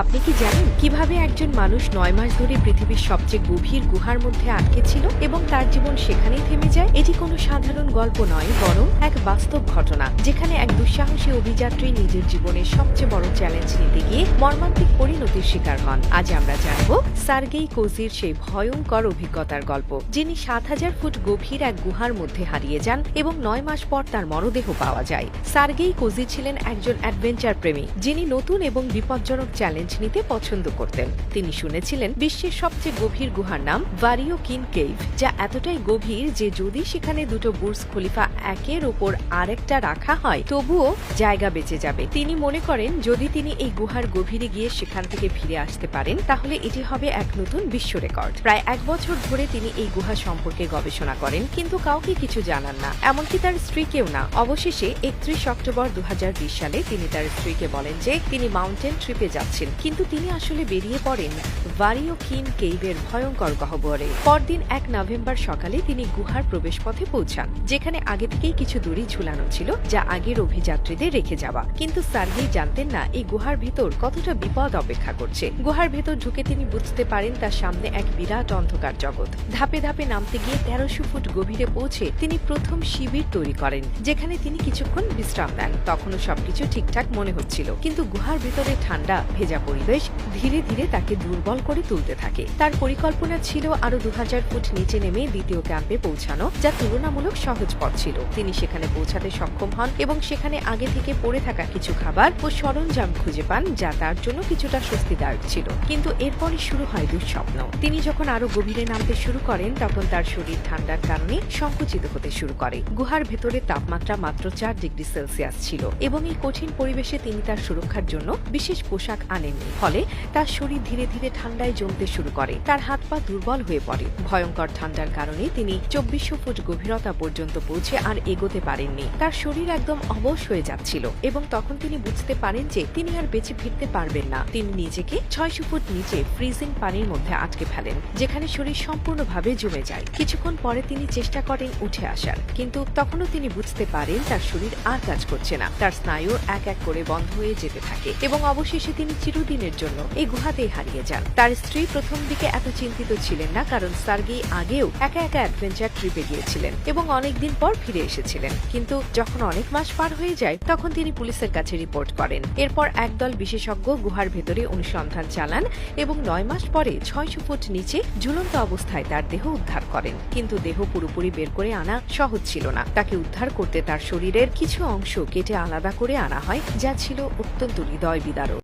আপনি কি জানেন কীভাবে একজন মানুষ নয় মাস ধরে পৃথিবীর সবচেয়ে গভীর গুহার মধ্যে আটকে ছিল এবং তার জীবন সেখানেই থেমে যায়? এটি কোনো সাধারণ গল্প নয়, বরং এক বাস্তব ঘটনা, যেখানে এক দুঃসাহসী অভিযাত্রী নিজের জীবনের সবচেয়ে বড় চ্যালেঞ্জ নিতে গিয়ে মর্মান্তিক পরিণতির শিকার হন। আজ আমরা জানব সার্গেই কোজির সেই ভয়ঙ্কর অভিজ্ঞতার গল্প, যিনি সাত হাজার ফুট গভীর এক গুহার মধ্যে হারিয়ে যান এবং নয় মাস পর তার মরদেহ পাওয়া যায়। সার্গেই কোজি ছিলেন একজন অ্যাডভেঞ্চার প্রেমী, যিনি নতুন এবং বিপজ্জনক চ্যালেঞ্জ নিতে পছন্দ করতেন। তিনি শুনেছিলেন বিশ্বের সবচেয়ে গভীর গুহার নাম ভারিও কিন কেভ যা এতটাই গভীর যে যদি সেখানে দুটো বুর্জ খলিফা একের ওপর আরেকটা রাখা হয়, তবুও জায়গা বেঁচে যাবে। তিনি মনে করেন, যদি তিনি এই গুহার গভীরে গিয়ে সেখান থেকে ফিরে আসতে পারেন, তাহলে এটি হবে এক নতুন বিশ্ব রেকর্ড। প্রায় এক বছর ধরে তিনি এই গুহা সম্পর্কে গবেষণা করেন, কিন্তু কাউকে কিছু জানান না। এমনকি তার স্ত্রীকেও না। অবশেষে একত্রিশ অক্টোবর দু হাজার বিশ সালে তিনি তার স্ত্রীকে বলেন যে তিনি মাউন্টেন ট্রিপে যাচ্ছেন। কিন্তু তিনি আসলে বেরিয়ে পড়েন ভারিও কিন কেইভের ভয়ঙ্কর গহ্বরে। পরদিন এক নভেম্বর সকালে তিনি গুহার প্রবেশপথে পৌঁছান, যেখানে আগে থেকেই কিছু দড়ি ঝুলানো ছিল, যা আগের অভিযাত্রীদের রেখে যাওয়া। কিন্তু সার্গেই জানতেন না এই গুহার ভেতর কতটা বিপদ অপেক্ষা করছে। গুহার ভেতর ঢুকে তিনি বুঝতে পারেন তার সামনে এক বিরাট অন্ধকার জগৎ। ধাপে ধাপে নামতে গিয়ে তেরোশো ফুট গভীরে পৌঁছে তিনি প্রথম শিবির তৈরি করেন, যেখানে তিনি কিছুক্ষণ বিশ্রাম নেন। তখনও সবকিছু ঠিকঠাক মনে হচ্ছিল, কিন্তু গুহার ভেতরে ঠান্ডা, ভেজা পরিবেশ ধীরে ধীরে তাকে দুর্বল করে তুলতে থাকে। তার পরিকল্পনা ছিল আরও দু হাজার ফুট নিচে নেমে দ্বিতীয় ক্যাম্পে পৌঁছানো, যা তুলনামূলক সহজ পথ ছিল। তিনি সেখানে পৌঁছাতে সক্ষম হন এবং সেখানে আগে থেকে পড়ে থাকা কিছু খাবার ও সরঞ্জাম খুঁজে পান, যা তার জন্য কিছুটা স্বস্তিদায়ক ছিল। কিন্তু এরপরই শুরু হয় দুঃস্বপ্ন। তিনি যখন আরও গভীরে নামতে শুরু করেন, তখন তার শরীর ঠান্ডার কারণে সংকুচিত হতে শুরু করে। গুহার ভেতরে তাপমাত্রা মাত্র চার ডিগ্রি সেলসিয়াস ছিল এবং এই কঠিন পরিবেশে তিনি তার সুরক্ষার জন্য বিশেষ পোশাক আনেননি ফলে তার শরীর ধীরে ধীরে ঠান্ডায় জমতে শুরু করে। তার হাত পা দুর্বল হয়ে পড়ে। ভয়ঙ্কর ঠান্ডার কারণে তিনি চব্বিশশো ফুট গভীরতা পর্যন্ত পৌঁছে আর এগোতে পারেননি। তার শরীর একদম অবশ হয়ে যাচ্ছিল এবং তখন তিনি বুঝতে পারেন যে তিনি আর বেঁচে ফিরতে পারবেন না। তিনি নিজেকে ছয়শো ফুট নিচে ফ্রিজিং পানির মধ্যে আটকে ফেলেন, যেখানে শরীর সম্পূর্ণভাবে জমে যায়। কিছুক্ষণ পরে তিনি চেষ্টা করেন উঠে আসার, কিন্তু তখনও তিনি বুঝতে পারেন তার শরীর আর কাজ করছে না। তার স্নায়ু এক এক করে বন্ধ হয়ে যেতে থাকে এবং অবশেষে তিনি চিরদিনের জন্য এই গুহাতেই হারিয়ে যান। তার স্ত্রী প্রথম দিকে এত চিন্তিত ছিলেন না, কারণ সার্গেই আগেও একা একা অ্যাডভেঞ্চার ট্রিপে গিয়েছিলেন এবং অনেকদিন পর ফিরে এসেছিলেন। কিন্তু যখন অনেক মাস পার হয়ে যায়, তখন তিনি পুলিশের কাছে রিপোর্ট করেন। এরপর একদল বিশেষজ্ঞ গুহার ভেতরে অনুসন্ধান চালান এবং নয় মাস পরে ছয়শো ফুট নিচে ঝুলন্ত অবস্থায় তার দেহ উদ্ধার করেন। কিন্তু দেহ পুরোপুরি বের করে আনা সহজ ছিল না। তাকে উদ্ধার করতে তার শরীরের কিছু অংশ কেটে আলাদা করে আনা হয়, যা ছিল অত্যন্ত হৃদয় বিদারক